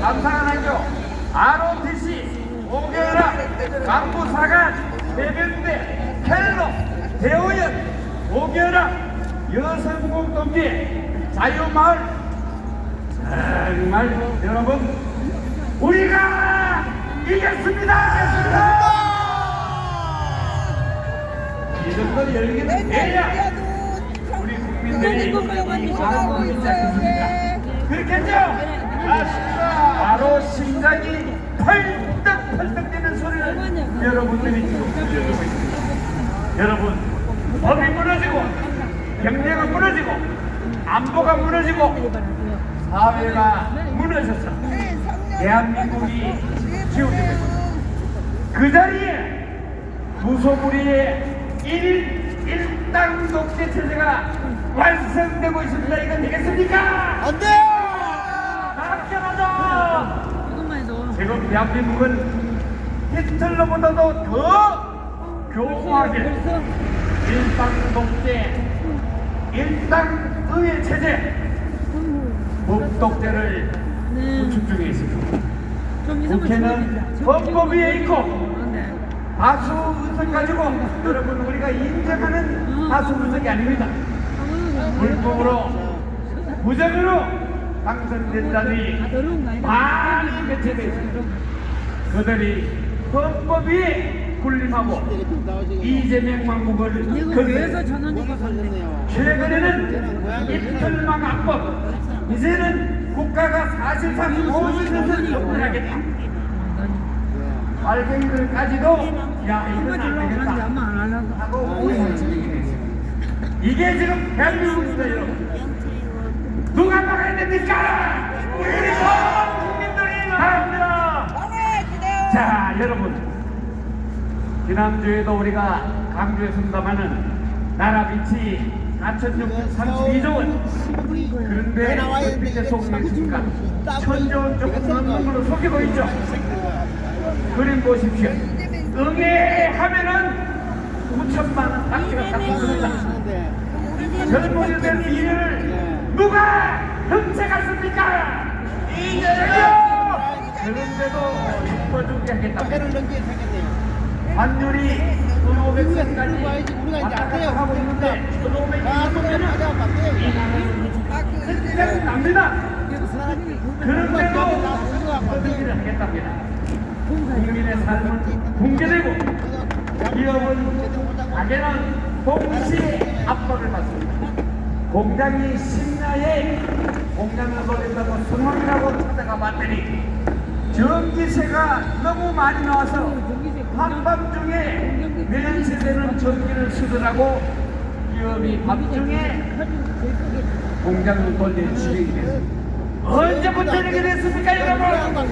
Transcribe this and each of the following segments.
감사한학교 ROTC 오겨라 강부사관 해병대 켈로 대호연 오겨라 여성공동체 자유마을 정말 여러분 우리가 이겼습니다. 이 정도 열기는 돼야 우리 국민들이 이 마음을 시작했습니다. 그렇겠죠? 바로 심장이 펄떡펄떡 뛰는 소리를 여러분들이 지금 들려주고 있습니다. 여러분, 법이 무너지고, 경제가 무너지고, 안보가 무너지고, 사회가 무너져서 대한민국이 지우게 됩니다. 그 자리에 무소불위의 일, 일당 독재 체제가 완성되고 있습니다. 이건 되겠습니까? 안 돼요! 합격하자! 이것만 해도 지금 대한민국은 히틀러보다도 더 교묘하게 일당 독재, 일당 의회 체제, 법독재를 네. 구축 중에 있습니다. 국회는. 법법 위에 있고 네. 다수 의석 가지고 여러분 우리가 인정하는 다수 의석이 아닙니다. 불법으로 부정으로 아니다. 많이 배치되어 있습니다. 그들이 헌법 위에 군림하고 이재명 왕국을 원이고 샀네. 최근에는 이틀망 압법 이제는 국가가 사실상 모든 것을 역전하겠다 빨갱이들까지도 야 이건 안 되겠다. 하고 오해를 됐습니다. 이게 지금 대한민국입니다 여러분 누가 막아야 됩니까? 우리 전 국민들이 바랍니다. 자 여러분. 지난주에도 우리가 강조했습니다마는 나라 빚이 4,632조 원 그런데 속는 있습니까? 천조 원 조금 넘는 걸로 속이고 있죠. 그림 보십시오. 응애하면은 9천만 원 딱지가 딱 붙습니다 젊은이들 미래를 누가 훔쳐갔습니까? 이재명! 그런데도 이뻐주게 하겠다. 해를 넘기게 생겼네요. 환율이 1,500원까지 우리가 이제 왔다 안 돼요. 갔다 하고 있는데 1,500이 아, 손을 넘으면 가져가 봤대요. 생각 납니다. 그런데도 우리가 거두기를 하겠답니다. 국민의 삶은 붕괴되고 기업은 가게는 동시에 압박을 받습니다. 공장이 심 야에 공장을 벌린다고 성황이라고 찾아가 봤더니 전기세가 너무 많이 나와서 한밤중에 면세되는 전기를 쓰더라고 기업이 밤중에 공장을 벌릴 지경이 됐습니다. 언제부터 이렇게 됐습니까 여러분?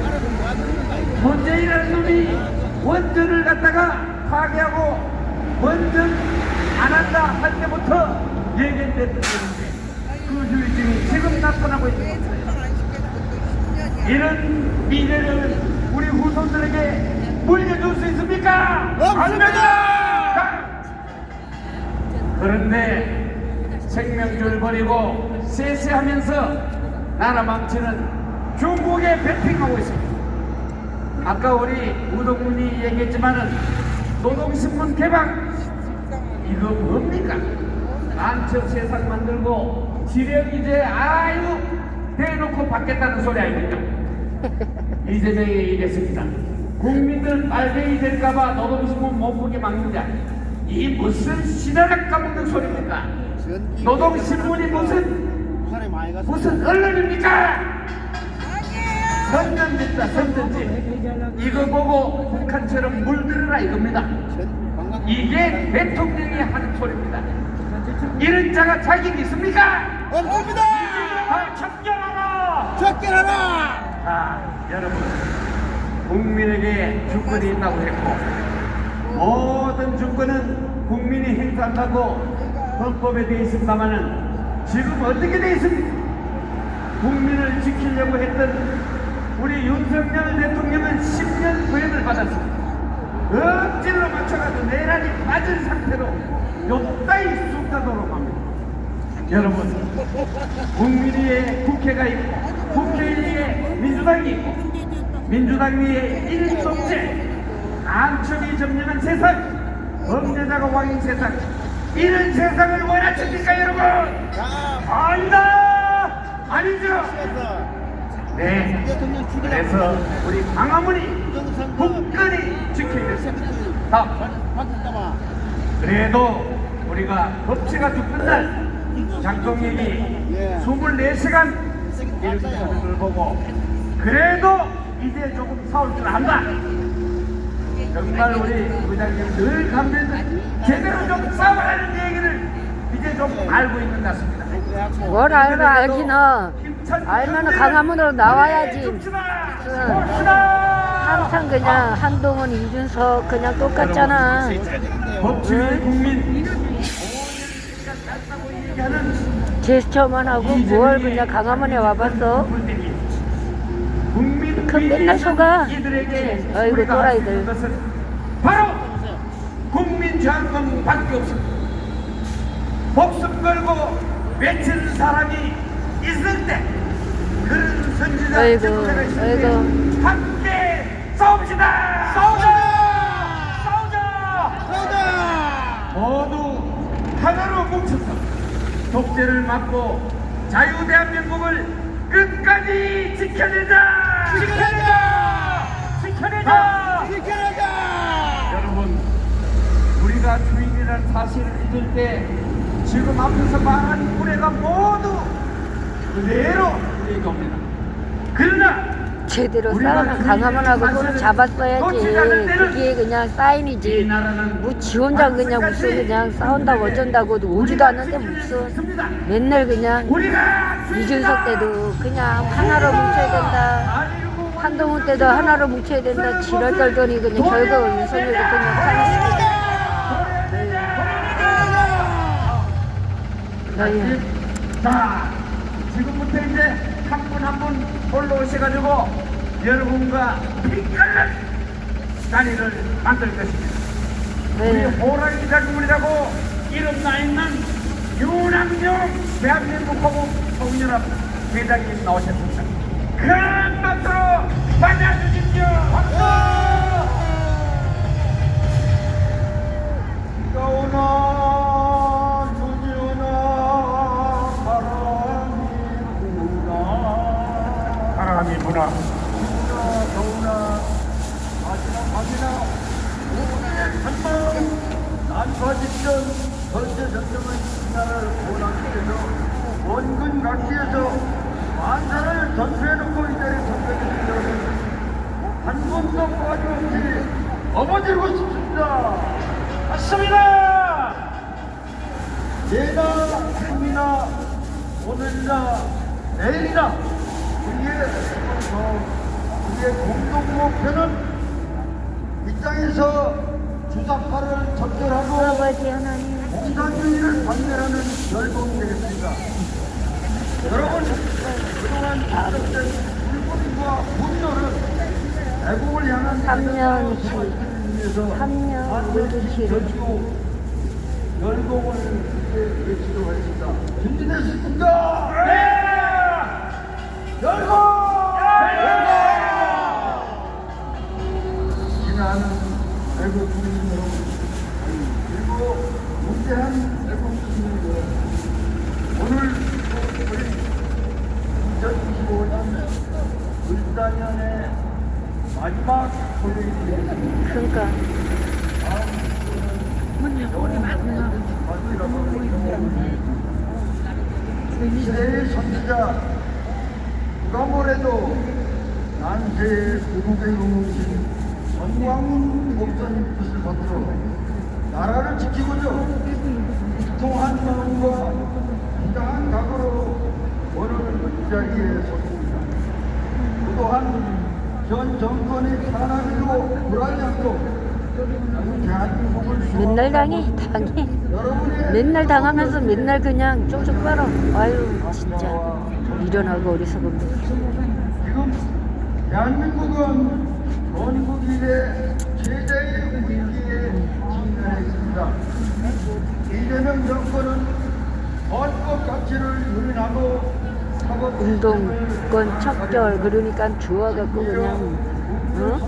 문재인이라는 놈이 원전을 갖다가 파괴하고 원전 안 한다 할 때부터 예견됐던 일인 후유증이 지금 나타나고 있는 겁니다. 이런 미래를 우리 후손들에게 물려줄 수 있습니까? 없습니다! 그런데 생명줄 버리고 세세하면서 나라 망치는 중국에 배팅하고 있습니다. 아까 우리 우동문이 얘기했지만은 노동신문 개방 이거 뭡니까? 난처 세상 만들고 지력 이제 아유 대놓고 받겠다는 소리 아닙니까? 이재명이 이랬습니다. 국민들 빨갱이 될까봐 노동신문 못 보게 막는다. 이 무슨 시다락 까먹는 소리입니까? 노동신문이 무슨. 무슨 언론입니까? 선전집다 선전집 이거 보고 북한처럼 물들으라 이겁니다 이게 대통령이 하는 소리입니다 이런 자가 자격이 있습니까? 없습니다! 아 참견하라 적결하라! 자 여러분 국민에게 주권이 있다고 했고 모든 주권은 국민이 행사한다고 헌법에 되어 있습니다마는 지금 어떻게 되어 있습니까? 국민을 지키려고 했던 우리 윤석열 대통령은 10년 구형을 받았습니다. 억지로 맞춰가지고 내란이 빠진 상태로 요따위 쑥가도록 합니다. 여러분, 국민의 국회가 있고 국회의회 민주당이 있고 민주당 위에 일독제 암척이 점령한 세상 범죄자가 왕인 세상 이런 세상을 원하십니까 여러분? 자, 아니다 아니죠 네. 그래서 우리 광화문이 굳건히 지켜야 됐습니다 바꿀까봐. 그래도 우리가 법치가 죽는 날 장동혁이 예. 24시간 이렇게 하는 걸 보고 그래도 이제 조금 싸울 줄 안다 정말 우리 부장님 늘 강조했던 제대로 좀 싸우라는 얘기를 이제 좀 알고 있는 것 같습니다 뭘 알고 알기는 알면은 강화문으로 나와야지. 줍시다! 응. 줍시다! 항상 그냥 한동훈 이준석 그냥 똑같잖아. 얘기하는 제스처만 하고 뭘 그냥 강화문에 와봤어. 그럼 맨날 속아. 아이고, 또라이들. 바로 국민 저항권밖에 없습니다. 목숨 걸고 외치는 사람이 있을 때 그런 선지자 아이고, 아이고. 싸웁시다. 싸우자. 싸우자. 가자. 모두 하나로 뭉쳐서 독재를 막고 자유 대한민국을 끝까지 지켜내자! 지켜내자! 지켜내자! 지켜내자. 여러분, 우리가 주인이라는 사실을 잊을 때 지금 앞에서 말한 우리가 모두 그대로 우리에게 옵니다. 그러나 제대로 싸우면 강화문하고 주인의 손을 잡았어야지. 그게 그냥 이 사인이지. 뭐지 혼자 그냥 무슨 그냥 싸운다고 어쩐다고 오지도 않는데 무슨 맨날 그냥 이준석 때도 그냥 하나로 뭉쳐야 된다. 한동훈 때도 하나로 뭉쳐야 된다. 지랄 떨더니 그냥 결국 윤석열 대통령 탄핵시키고. 자, 지금부터 이제 한 분 한분 올라오셔가지고 여러분과 빛깔난 자리를 만들 것입니다. 우리 네. 호랑이 자금이라고 이름 나 있는 유남용 대한민국 호국 통일합 회장님 나오셨습니다. 큰 박수로 맞아주십시오. 박수! 각지에서 만사를 전수해놓고 이 자리에 주신 한 번도 빠짐없이 업어들고 싶습니다. 맞습니다. 예나 행이나 오늘이나 내일이나 우리의 어, 우리의 공동 목표는 이 땅에서 주사파를 하나님. 공산주의를 반멸하는 열봉이 되겠습니다. 여러분, 그동안 지속된 불법과 분노는 애국을 향한 삼년 시, 위해서 삼년 물리치료. 열봉을 이렇게 외치도록 하겠습니다. 준비됐습니까? 네! 열봉! 지나는 애국 국민 여러분, 그리고 무대한 애국 국민 여러분, 오늘 우리 2025년 을사년의 마지막 토요일이 그러니까. 시대의 선지자 누가 뭐래도 난세의 고국의 영웅신 전광훈 목사님 뜻을 받들어 나라를 지키고자 통한 마음과 부당한 각오로 자리에 섰습니다. 그동안 전 정권의 불안이었고 대한민국을 맨날 당해, 당해. 맨날 당하면서 맨날 그냥 쪽쪽 빨아. 아유, 진짜. 미련하고 어리석은 데 지금 대한민국은 전국 이래 최대의 위기에 직면해 있습니다. 이재명 정권은 헌법 가치를 유린하고 운동권 척결 그러니까 좋아갖고 그냥 어?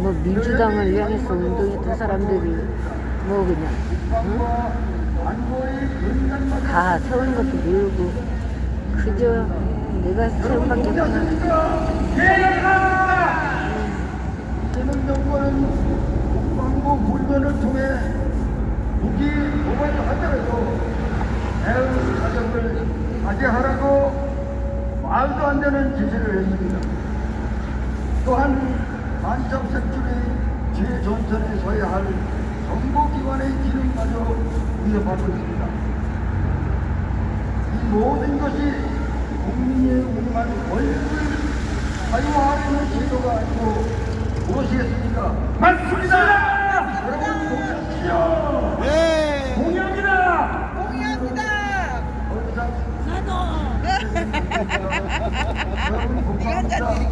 뭐 민주당을 향해서 운동했던 사람들이 뭐 그냥 어? 다 세운 것도 모르고 그저 내가 세운 밖에 이재명 정권은 국방부 훈련을 통해 무기 보관을 하더라도 대응 사격을 하게 하라고 말도 안 되는 지시를 했습니다. 또한 간첩 색출이 최전선에 서야 할 정보기관의 기능마저 위협하고 있습니다. 이 모든 것이 국민의 운용한 권력을 사유하려는 제도가 아니고 무엇이겠습니까? 맞습니다. 여러분 보십시오. Hạnh.